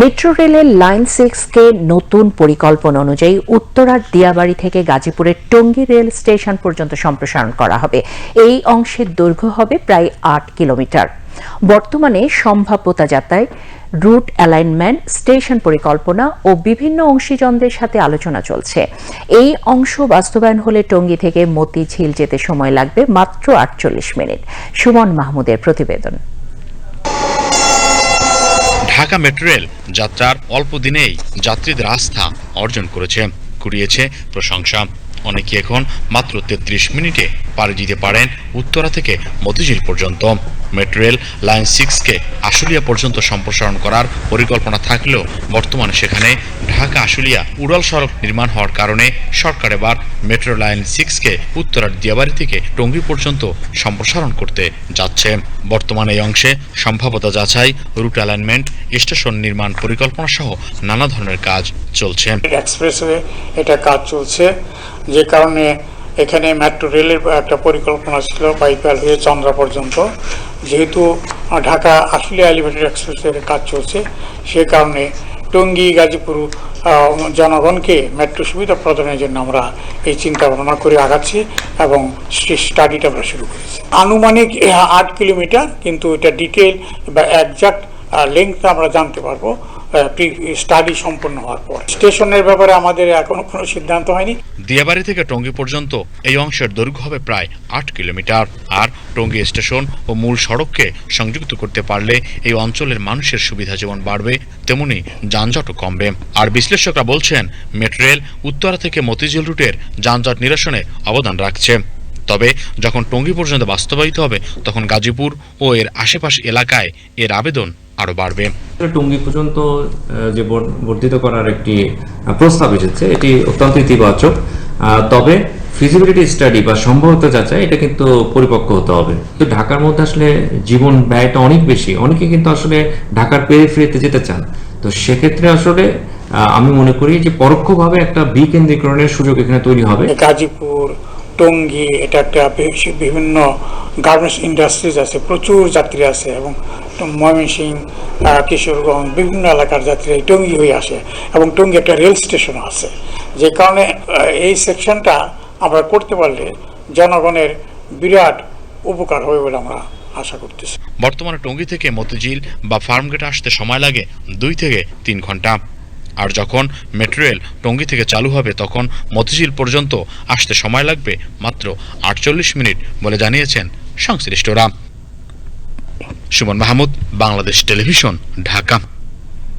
Metro রেলের line six কে নতুন পরিকল্পনা অনুযায়ী উত্তরার দিয়াবাড়ি থেকে গাজীপুরের টঙ্গী রেল স্টেশন পর্যন্ত সম্প্রসারণ করা হবে। এই অংশের দৈর্ঘ্য হবে প্রায় আট কিলোমিটার। বর্তমানে সম্ভাব্যতা যাতায়, রুট অ্যালাইনমেন্ট, স্টেশন পরিকল্পনা ও বিভিন্ন অংশীজনদের সাথে আলোচনা চলছে। এই অংশ বাস্তবায়ন হলে টঙ্গী থেকে মতিঝিল যেতে সময় লাগবে মাত্র আটচল্লিশ মিনিট। সুমন মাহমুদের প্রতিবেদন। ঢাকা মেট্রো রেল যাত্রার অল্প দিনেই যাত্রীদের আস্থা অর্জন করেছে কুড়িয়েছে প্রশংসা। অনেকে এখন মাত্র তেত্রিশ মিনিটে পাড়ি দিতে পারেন উত্তরা থেকে মতিঝিল পর্যন্ত। মেট্রো রেল লাইন সিক্সকে আশুলিয়া পর্যন্ত সম্প্রসারণ করার পরিকল্পনা থাকলেও বর্তমানে সেখানে ঢাকা, আশুলিয়া, উড়াল সড়ক নির্মাণ হওয়ার কারণে সরকার এবার মেট্রো লাইন সিক্সকে উত্তরার দিয়াবাড়ি থেকে টঙ্গী পর্যন্ত সম্প্রসারণ করতে যাচ্ছে। বর্তমানে এই অংশে সম্ভাব্যতা যাচাই, রুট অ্যালাইনমেন্ট স্টেশন নির্মাণ পরিকল্পনা সহ নানা ধরনের কাজ চলছে। এক্সপ্রেসওয়ে এটা কাজ চলছে। যে কারণে এখানে মেট্রো রেলের একটা পরিকল্পনা ছিল বাইপাল হয়ে চন্দ্রা পর্যন্ত। যেহেতু ঢাকা আশুলিয়া এলিভেটেড এক্সপ্রেসওয়ের কাজ চলছে, সে কারণে টঙ্গী, গাজীপুর জনগণকে মেট্রো সুবিধা প্রদানের জন্য আমরা এই চিন্তা ভাবনা করে আগাচ্ছি এবং স্টাডিটা আমরা শুরু করেছি। আনুমানিক আট কিলোমিটার, কিন্তু এটা ডিটেল বা একজাক্ট লেন্থ আমরা জানতে পারব। স্টাডি সম্পন্ন হওয়ার পর। স্টেশনের ব্যাপারে আমাদের এখনও কোনো সিদ্ধান্ত হয়নি। দিয়াবাড়ি থেকে টঙ্গী পর্যন্ত এই অংশের দৈর্ঘ্য হবে প্রায় আট কিলোমিটার। আর টঙ্গী স্টেশন ও মূল সড়ককে সংযুক্ত করতে পারলে এই অঞ্চলের মানুষের সুবিধা যেমন বাড়বে, তেমনি যানজটও কমবে। আর বিশ্লেষকরা বলছেন মেট্রো রেল উত্তরা থেকে মতিঝিল রুটের যানজট নিরসনে অবদান রাখছে। তবে যখন টঙ্গী পর্যন্ত বাস্তবায়িত হবে তখন গাজীপুর ও এর আশেপাশ এলাকায় এর আবেদন আরও বাড়বে। টঙ্গী পর্যন্ত যে বর্ধিত করার একটি প্রস্তাব এসেছে এটি অত্যন্ত ইতিবাচক। তবে ফিজিবিলিটি স্টাডি বা সম্ভবত যাচাই এটা কিন্তু পরিপক্ক হতে হবে। তো ঢাকার মধ্যে আসলে জীবন ব্যয়টা অনেক বেশি। অনেকে কিন্তু আসলে ঢাকার পেরিফেরিতে যেতে চান। তো সেক্ষেত্রে আসলে আমি মনে করি যে পরোক্ষভাবে একটা বিকেন্দ্রীকরণের সুযোগ এখানে তৈরি হবে। গাজীপুর টঙ্গী, এটা একটা বিভিন্ন গার্মেন্টস ইন্ডাস্ট্রিজ আছে, প্রচুর যাত্রী আছে এবং ময়মনসিং কিশোরগঞ্জ, বিভিন্ন এলাকার যাত্রীরা এই টঙ্গী হয়ে আসে এবং টঙ্গি একটা রেল স্টেশনও আছে। যে কারণে এই সেকশনটা আমরা করতে পারলে জনগণের বিরাট উপকার হবে বলে আমরা আশা করতেছি। বর্তমানে টঙ্গী থেকে মতিঝিল বা ফার্মগেট আসতে সময় লাগে দুই থেকে তিন ঘণ্টা। আর যখন মেট্রো রেল টঙ্গী থেকে চালু হবে, তখন মতিঝিল পর্যন্ত আসতে সময় লাগবে মাত্র আটচল্লিশ মিনিট বলে জানিয়েছেন সংশ্লিষ্টরা। সুমন মাহমুদ, বাংলাদেশ টেলিভিশন, ঢাকা।